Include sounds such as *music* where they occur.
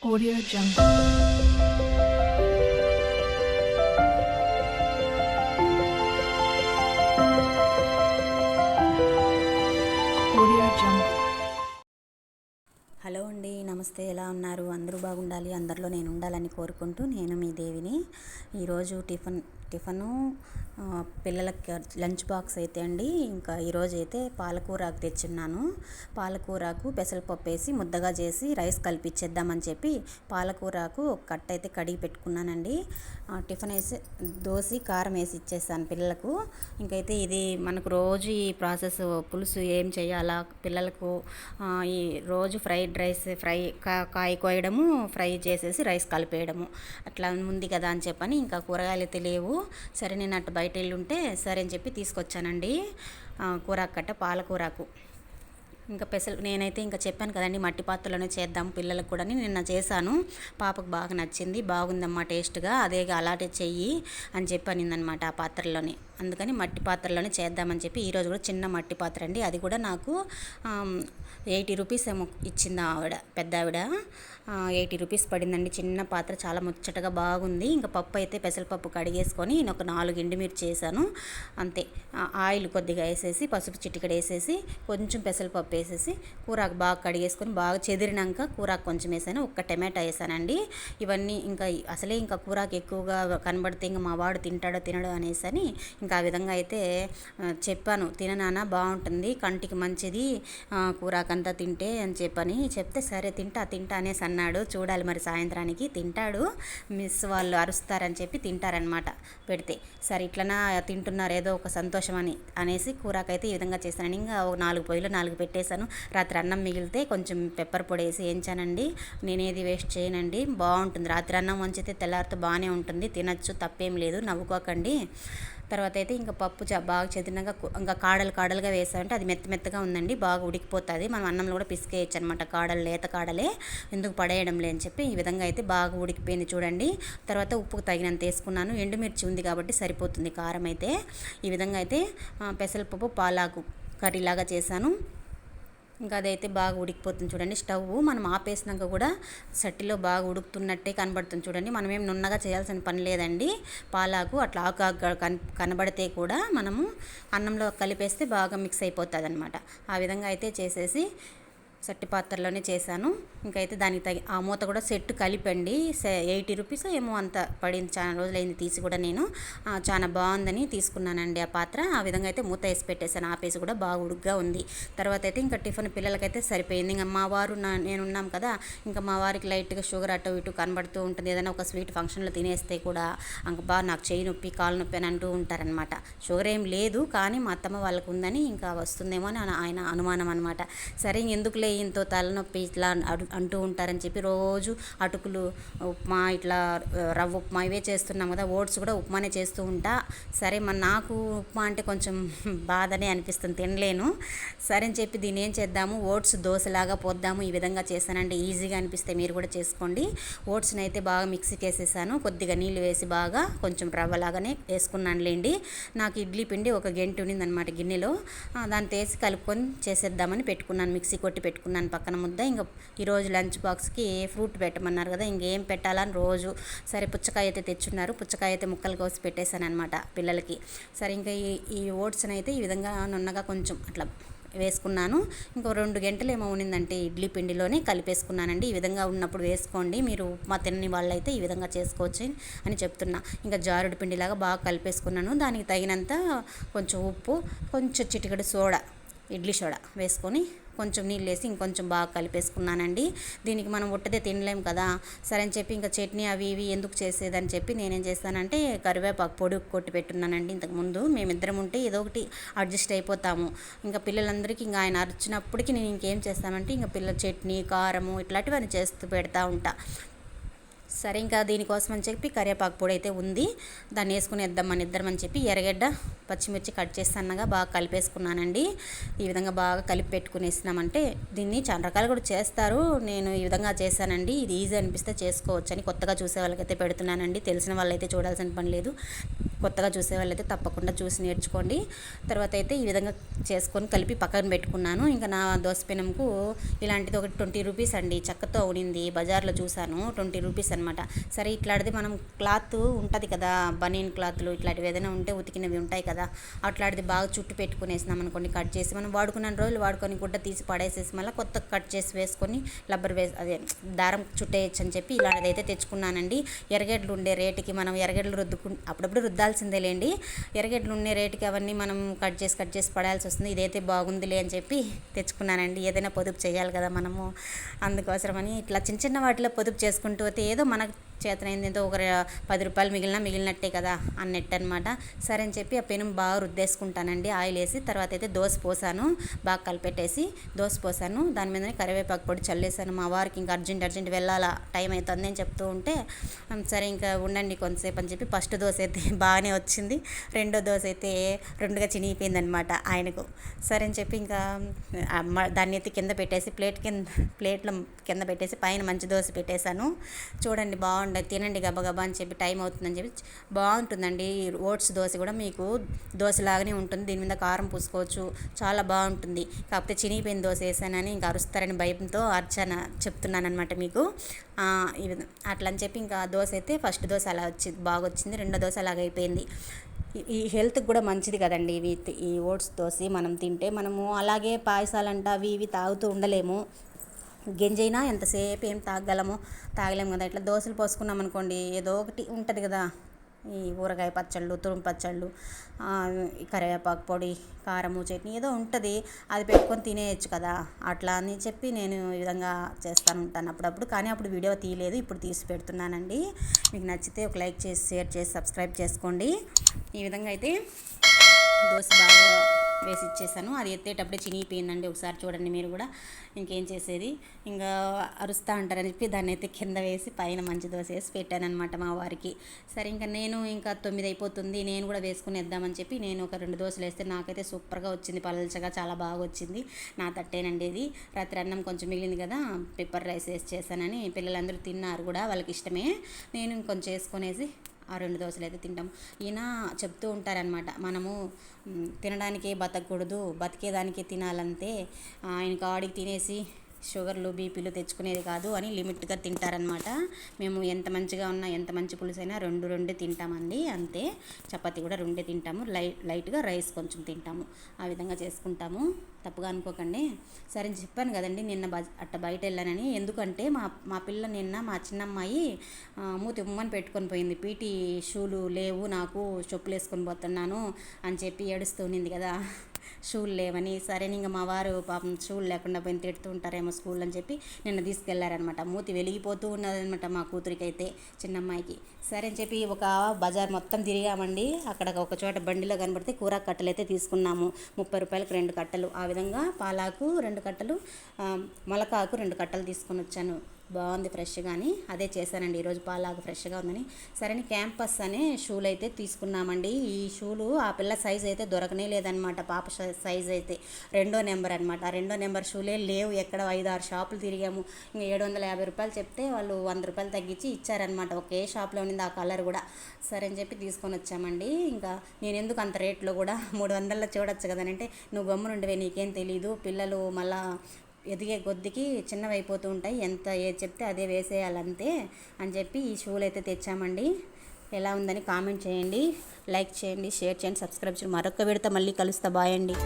Audio Jungle. Hello అండి నమస్తే. ఎలా ఉన్నారు? అందరూ బాగుండాలి అందరిలో నేను ఉండాలని కోరుకుంటూ నేను మీ దేవిని. ఈరోజు టిఫిన్ టిఫను పిల్లలకి లంచ్ బాక్స్ అయితే అండి ఇంకా ఈరోజు అయితే పాలకూరకు తెచ్చున్నాను. పాలకూరకు పెసరపప్పు వేసి ముద్దగా చేసి రైస్ కల్పించేద్దామని చెప్పి పాలకూరకు ఒక కట్ట అయితే కడిగి పెట్టుకున్నానండి. టిఫిన్ వేసి దోసి కారం వేసి ఇచ్చేసాను పిల్లలకు. ఇంకైతే ఇది మనకు రోజు ఈ ప్రాసెస్ పులుసు ఏం చేయాలా పిల్లలకు ఈ రోజు ఫ్రైడ్ రైస్ ఫ్రై కా కాయ కోయడము ఫ్రై చేసేసి రైస్ కలిపేయడము. అట్లా ఉంది కదా అని చెప్పని ఇంకా కూరగాయలు అయితే లేవు. సరే నేను అటు బయట వెళ్ళి ఉంటే సరే అని చెప్పి తీసుకొచ్చానండి. కూరాకు కట్ట పాలకూరాకు. ఇంకా పెసలు నేనైతే ఇంకా చెప్పాను కదండి మట్టి పాత్రలోనే చేద్దాం పిల్లలకు కూడా నిన్న చేశాను. పాపకు బాగా నచ్చింది బాగుందమ్మా టేస్ట్గా. అదే అలాంటి చెయ్యి అని చెప్పి అనిందనమాట ఆ పాత్రలోనే. అందుకని మట్టి పాత్రలోనే చేద్దామని చెప్పి ఈరోజు కూడా చిన్న మట్టి పాత్ర అండి. అది కూడా నాకు ఎయిటీ రూపీస్ ఏమో ఇచ్చింది ఆవిడ పెద్ద ఆవిడ. ఎయిటీ రూపీస్ పడిందండి. చిన్న పాత్ర చాలా ముచ్చటగా బాగుంది. ఇంకా పప్పు అయితే పెసరపప్పు కడిగేసుకొని నేను ఒక నాలుగు ఎండుమిర్చి చేశాను. అంతే. ఆయిల్ కొద్దిగా వేసేసి పసుపు చిటికడ వేసేసి కొంచెం పెసరపప్పు వేసేసి కూరకు బాగా కడిగేసుకొని బాగా చెదిరినాక కూరకు కొంచెం వేసాను. ఒక్క టమాటా వేసానండి. ఇవన్నీ ఇంకా అసలే ఇంకా కూరకు ఎక్కువగా కనబడితే ఇంకా మా వాడు తింటాడో తినడో అనేసి అని ఇంకా ఆ విధంగా అయితే చెప్పాను. తిననానా బాగుంటుంది కంటికి మంచిది. కూరాకంతా తింటే అని చెప్పని చెప్తే సరే తింటా తింటా అనేసి అన్నాడు. చూడాలి మరి సాయంత్రానికి. తింటాడు. మిస్ వాళ్ళు అరుస్తారని చెప్పి తింటారనమాట పెడితే. సరే ఇట్లనా తింటున్నారు ఏదో ఒక సంతోషం అని అనేసి కూరాకైతే ఈ విధంగా చేశాను. ఇంకా ఒక నాలుగు పొయ్యిలు నాలుగు పెట్టేశాను. రాత్రి అన్నం మిగిలితే కొంచెం పెప్పర్ పొడి వేసి వేయించానండి. నేనేది వేస్ట్ చేయనండి. బాగుంటుంది రాత్రి అన్నం వంచితే తెల్లారితో బాగానే ఉంటుంది. తినచ్చు. తప్పేం లేదు. నవ్వుకోకండి. తర్వాత అయితే ఇంకా పప్పు చ బాగా చెదిరినాక ఇంకా కాడలు కాడలుగా వేసామంటే అది మెత్త మెత్తగా ఉందండి బాగా ఉడికిపోతుంది. మనం అన్నంలో కూడా పిసికేయచ్చు అనమాట కాడలు లేత కాడలే ఎందుకు పడేయడం లేని చెప్పి ఈ విధంగా అయితే బాగా ఉడికిపోయింది చూడండి. తర్వాత ఉప్పుకు తగినంత వేసుకున్నాను ఎండుమిర్చి ఉంది కాబట్టి సరిపోతుంది కారం అయితే. ఈ విధంగా అయితే పెసరపప్పు పాలాకు కర్రీలాగా చేశాను. ఇంకా అదైతే బాగా ఉడికిపోతుంది చూడండి. స్టవ్ మనం ఆపేసినాక కూడా సట్టిలో బాగా ఉడుకుతున్నట్టే కనబడుతుంది చూడండి. మనం ఏం నున్నగా చేయాల్సిన పని లేదండి. పాలాకు అట్లా ఆకు కనబడితే కూడా మనము అన్నంలో కలిపేస్తే బాగా మిక్స్ అయిపోతుంది అనమాట ఆ విధంగా అయితే చేసేసి సట్టి పాత్రలోనే చేశాను. ఇంకైతే దానికి తగి ఆ మూత కూడా సెట్ కలిపండి. ఎయిటీ రూపీస్ ఏమో అంత పడింది. చాలా రోజులైంది తీసి కూడా నేను. చాలా బాగుందని తీసుకున్నానండి ఆ పాత్ర. ఆ విధంగా అయితే మూత వేసి పెట్టేశాను. ఆపేసి కూడా బాగా ఉడుగ్గా ఉంది. తర్వాత అయితే ఇంకా టిఫిన్ పిల్లలకైతే సరిపోయింది. ఇంకా మా వారు నా నేను ఉన్నాం కదా. ఇంకా మా వారికి లైట్గా షుగర్ అటు ఇటు కనబడుతూ ఉంటుంది. ఏదైనా ఒక స్వీట్ ఫంక్షన్లో తినేస్తే కూడా అంక బాగా నాకు చేయి నొప్పి కాలు నొప్పి అని అంటూ ఉంటారనమాట షుగర్ ఏం లేదు. కానీ మా అత్తమ్మ వాళ్ళకు ఉందని ఇంకా వస్తుందేమో అని ఆయన అనుమానం అనమాట సరే ఎందుకు లేదు ఇంతో తలనొప్పి ఇట్లా అంటూ ఉంటారని చెప్పి రోజు అటుకులు ఉప్మా ఇట్లా రవ్వ ఉప్మా ఇవే చేస్తున్నాం కదా ఓట్స్ కూడా ఉప్మానే చేస్తూ ఉంటా. సరే మరి నాకు ఉప్మా అంటే కొంచెం బాధనే అనిపిస్తుంది తినలేను. సరే అని చెప్పి దీని ఏం చేద్దాము ఓట్స్ దోశలాగా పోద్దాము ఈ విధంగా చేశానంటే ఈజీగా అనిపిస్తే మీరు కూడా చేసుకోండి. ఓట్స్ని అయితే బాగా మిక్సీకి వేసేసాను కొద్దిగా నీళ్ళు వేసి బాగా కొంచెం రవ్వలాగానే వేసుకున్నానులేండి నాకు ఇడ్లీ పిండి ఒక గంట ఉన్నిందనమాట గిన్నెలో. దాన్ని తీసి కలుపుకొని చేసేద్దామని పెట్టుకున్నాను మిక్సీ కొట్టి పెట్టుకున్నాను. పక్కన ముద్ద. ఇంకా ఈరోజు లంచ్ బాక్స్కి ఫ్రూట్ పెట్టమన్నారు కదా ఇంకేం పెట్టాలని రోజు సరే పుచ్చకాయ అయితే తెచ్చున్నారు. పుచ్చకాయ అయితే ముక్కలు కోసి పెట్టేశాను అనమాట పిల్లలకి. సరే ఇంకా ఈ ఈ ఓట్స్ని అయితే ఈ విధంగా నున్నగా కొంచెం అట్లా వేసుకున్నాను. ఇంకో రెండు గంటలు ఏమో ఉన్నిందంటే ఇడ్లీ పిండిలోనే కలిపేసుకున్నానండి. ఈ విధంగా ఉన్నప్పుడు వేసుకోండి. మీరు ఉప్మా తినని వాళ్ళైతే ఈ విధంగా చేసుకోవచ్చు అని చెప్తున్నా. ఇంకా జారుడు పిండిలాగా బాగా కలిపేసుకున్నాను. దానికి తగినంత కొంచెం ఉప్పు కొంచెం చిటికెడు సోడా ఇడ్లీ సోడా వేసుకొని కొంచెం నీళ్ళు వేసి ఇంకొంచెం బాగా కలిపేసుకున్నానండి. దీనికి మనం ఉట్టదే తినలేం కదా. సరే అని చెప్పి ఇంకా చట్నీ అవి ఇవి ఎందుకు చేసేదని చెప్పి నేనేం చేస్తానంటే కరివేపాకు పొడి కొట్టి పెట్టున్నానండి ఇంతకుముందు మేమిద్దరం ఉంటే ఏదో ఒకటి అడ్జస్ట్ అయిపోతాము. ఇంకా పిల్లలందరికీ ఇంకా ఆయన అరిచినప్పటికీ నేను ఇంకేం చేస్తానంటే ఇంకా పిల్లల చట్నీ కారము ఇట్లాంటివన్నీ చేస్తూ పెడతా ఉంటా. సరే ఇంకా దీనికోసం అని చెప్పి కరివేపాకు పొడి అయితే ఉంది. దాన్ని వేసుకునేద్దాం మన ఇద్దరం అని చెప్పి ఎర్రగడ్డ పచ్చిమిర్చి కట్ చేసి సన్నగా బాగా కలిపేసుకున్నానండి. ఈ విధంగా బాగా కలిపి పెట్టుకునేసినామంటే దీన్ని చాలా రకాలు కూడా చేస్తారు. నేను ఈ విధంగా చేశానండి. ఇది ఈజీ అనిపిస్తే చేసుకోవచ్చు అని కొత్తగా చూసే వాళ్ళకైతే పెడుతున్నానండి. తెలిసిన వాళ్ళైతే చూడాల్సిన పని లేదు. కొత్తగా చూసే వాళ్ళైతే తప్పకుండా చూసి నేర్చుకోండి. తర్వాత అయితే ఈ విధంగా చేసుకొని కలిపి పక్కన పెట్టుకున్నాను. ఇంకా నా దోశపెనంకు ఇలాంటిది ఒకటి ట్వంటీ రూపీస్ అండి. చెక్కతో ఉనింది. బజార్లో చూశాను. ట్వంటీ రూపీస్ అనమాట సరే ఇట్లాంటిది మనం క్లాత్ ఉంటుంది కదా బనీన్ క్లాత్లు ఇట్లాంటివి ఏదైనా ఉంటే ఉతికినవి ఉంటాయి కదా అట్లాంటిది బాగా చుట్టు పెట్టుకునేసినాం అనుకోండి కట్ చేసి మనం వాడుకున్న రోజులు వాడుకొని గుడ్డ తీసి పడేసేసి మళ్ళీ కొత్త కట్ చేసి వేసుకొని లబ్బర్ వేసి అదే దారం చుట్టేయచ్చు అని చెప్పి ఇలాంటిది అయితే తెచ్చుకున్నానండి. ఎరగడ్లు ఉండే రేటుకి మనం ఎరగడ్లు రుద్దుకు అప్పుడప్పుడు రుద్దా రుద్దాల్సిందే లేండి ఎర్రగడ్డలు ఉండే రేటుకి అవన్నీ మనం కట్ చేసి కట్ చేసి పడాల్సి వస్తుంది. ఇదైతే బాగుందిలే అని చెప్పి తెచ్చుకున్నానండి. ఏదైనా పొదుపు చేయాలి కదా మనము. అందుకోసమని ఇట్లా చిన్న చిన్న వాటిలో పొదుపు చేసుకుంటూ పోతే ఏదో మనకు చేతనైంది. ఒక పది రూపాయలు మిగిలిన మిగిలినట్టే కదా అన్నట్టు అనమాట సరే అని చెప్పి ఆ పెనం బాగా రుద్దేసుకుంటానండి. ఆయిల్ వేసి తర్వాత అయితే దోశ పోసాను. బాగా కలిపెట్టేసి దోశ పోసాను. దాని మీదనే కరివేపాకు పొడి చల్లేసాను. మా వారికి ఇంకా అర్జెంట్ అర్జెంట్ వెళ్ళాలా టైం అవుతుంది అని చెప్తూ ఉంటే సరే ఇంకా ఉండండి కొంతసేపు అని చెప్పి ఫస్ట్ దోశ అయితే *laughs* బాగానే వచ్చింది. రెండో దోశ అయితే రెండుగా చినిగిపోయింది అనమాట ఆయనకు. సరే అని చెప్పి ఇంకా దాన్ని అయితే కింద పెట్టేసి ప్లేట్ కింద ప్లేట్లో కింద పెట్టేసి పైన మంచి దోశ పెట్టేశాను. చూడండి బాగుండదు తినండి గబగబా అని చెప్పి టైం అవుతుందని చెప్పి బాగుంటుందండి. ఈ ఓట్స్ దోశ కూడా మీకు దోశలాగానే ఉంటుంది. దీని మీద కారం పూసుకోవచ్చు. చాలా బాగుంటుంది. కాకపోతే చినిగిపోయిన దోశ వేసానని ఇంకా అరుస్తారని భయంతో అర్చన చెప్తున్నాను అనమాట మీకు అట్లా అని చెప్పి ఇంకా దోశ అయితే ఫస్ట్ దోశ అలా వచ్చింది బాగా వచ్చింది రెండో దోశ అలాగ అయిపోయింది. ఈ- హెల్త్కి కూడా మంచిది కదండి. ఇవి ఈ ఓట్స్ దోశ మనం తింటే మనము అలాగే పాయసాలంట అవి ఇవి తాగుతూ ఉండలేము. గెంజైనా ఎంతసేపు ఏం తాగలము తాగలేము కదా. ఇట్లా దోశలు పోసుకున్నాం అనుకోండి ఏదో ఒకటి ఉంటుంది కదా. ఈ ఊరగాయ పచ్చళ్ళు తురుము పచ్చళ్ళు కరివేపాకు పొడి కారము చట్నీ ఏదో ఉంటుంది. అది పెట్టుకొని తినేయచ్చు కదా. అట్లా అని చెప్పి నేను ఈ విధంగా చేస్తాను ఉంటాను అప్పుడప్పుడు. కానీ అప్పుడు వీడియో తీయలేదు ఇప్పుడు తీసి పెడుతున్నానండి. మీకు నచ్చితే ఒక లైక్ చేసి షేర్ చేసి సబ్స్క్రైబ్ చేసుకోండి. ఈ విధంగా అయితే దోశ బాగా వేసి ఇచ్చేసాను. అది ఎత్తేటప్పుడే చినిగిపోయిందండి. ఒకసారి చూడండి మీరు కూడా. ఇంకేం చేసేది? ఇంకా అరుస్తా ఉంటారని చెప్పి దాన్ని అయితే కింద వేసి పైన మంచి దోశ వేసి పెట్టానమాట మా వారికి. సరే ఇంకా నేను ఇంకా తొమ్మిది అయిపోతుంది. నేను కూడా వేసుకుని వేద్దామని చెప్పి నేను ఒక రెండు దోశలు వేస్తే నాకైతే సూపర్గా వచ్చింది. పలచగా చాలా బాగా వచ్చింది. నా తట్టేనండి ఇది. రాత్రి అన్నం కొంచెం మిగిలింది కదా పెప్పర్ రైస్ వేసి చేశానని పిల్లలందరూ తిన్నారు కూడా. వాళ్ళకి ఇష్టమే. నేను ఇంకొంచెం వేసుకునేసి ఆ రెండు దోశలు అయితే తింటాం. ఈయన చెప్తూ ఉంటారనమాట మనము తినడానికే బతకూడదు బతికేదానికే తినాలంతే ఆయన కాడికి తినేసి షుగర్లు బీపీలు తెచ్చుకునేది కాదు అని లిమిట్గా తింటారనమాట మేము ఎంత మంచిగా ఉన్నా ఎంత మంచి పులుసు అయినా రెండు రెండు తింటామండి అంతే. చపాతీ కూడా రెండే తింటాము. లైట్ లైట్గా రైస్ కొంచెం తింటాము. ఆ విధంగా చేసుకుంటాము. తప్పుగా అనుకోకండి. సరే చెప్పాను కదండి నిన్న బ అట్ట బయట వెళ్ళానని. ఎందుకంటే మా మా పిల్ల నిన్న మా చిన్నమ్మాయి మూతి ఉమ్మని పెట్టుకొని పోయింది. పీటీ షూలు లేవు నాకు చెప్పులు వేసుకొని పోతున్నాను అని చెప్పి ఏడుస్తూ ఉన్నింది కదా. షూలు లేవని సరే ఇంకా మా వారు పాపం షూలు లేకుండా పోయి తిడుతూ ఉంటారేమో స్కూల్ అని చెప్పి నిన్న తీసుకెళ్ళారనమాట. మూతి వెలిగిపోతూ ఉన్నదనమాట మా కూతురికి అయితే చిన్నమ్మాయికి. సరే అని చెప్పి ఒక బజార్ మొత్తం తిరిగామండి. అక్కడ ఒక చోట బండిలో కనబడితే కూర కట్టలు అయితే తీసుకున్నాము. ముప్పై రూపాయలకు రెండు కట్టలు. ఆ విధంగా పాలాకు రెండు కట్టలు మొలకాకు రెండు కట్టలు తీసుకొని వచ్చాను. బాగుంది ఫ్రెష్గా అని అదే చేశానండి. ఈరోజు పాలాగా ఫ్రెష్గా ఉందని. సరే అని క్యాంపస్ అనే షూలు అయితే తీసుకున్నామండి. ఈ షూలు ఆ పిల్ల సైజ్ అయితే దొరకనే లేదనమాట పాప సైజ్ అయితే రెండో నెంబర్ అనమాట ఆ రెండో నెంబర్ షూలే లేవు. ఎక్కడ ఐదు ఆరు షాపులు తిరిగాము. ఇంకా ఏడు వందల యాభై రూపాయలు చెప్తే వాళ్ళు వంద రూపాయలు తగ్గించి ఇచ్చారనమాట ఒకే షాప్లో ఉన్నింది ఆ కలర్ కూడా. సరే అని చెప్పి తీసుకొని వచ్చామండి. ఇంకా నేను ఎందుకు అంత రేట్లో కూడా మూడు వందల్లో చూడొచ్చు కదనంటే నువ్వు గమ్మునుండివే నీకేం తెలీదు. పిల్లలు మళ్ళా ఎదిగే కొద్దికి చిన్నవి అయిపోతూ ఉంటాయి. ఎంత ఏది చెప్తే అదే వేసేయాలంతే అని చెప్పి ఈ షూలు అయితే తెచ్చామండి. ఎలా ఉందని కామెంట్ చేయండి. లైక్ చేయండి షేర్ చేయండి సబ్స్క్రైబ్ చేయండి. మరొక విడత మళ్ళీ కలుస్తా. బాయ్ అండి.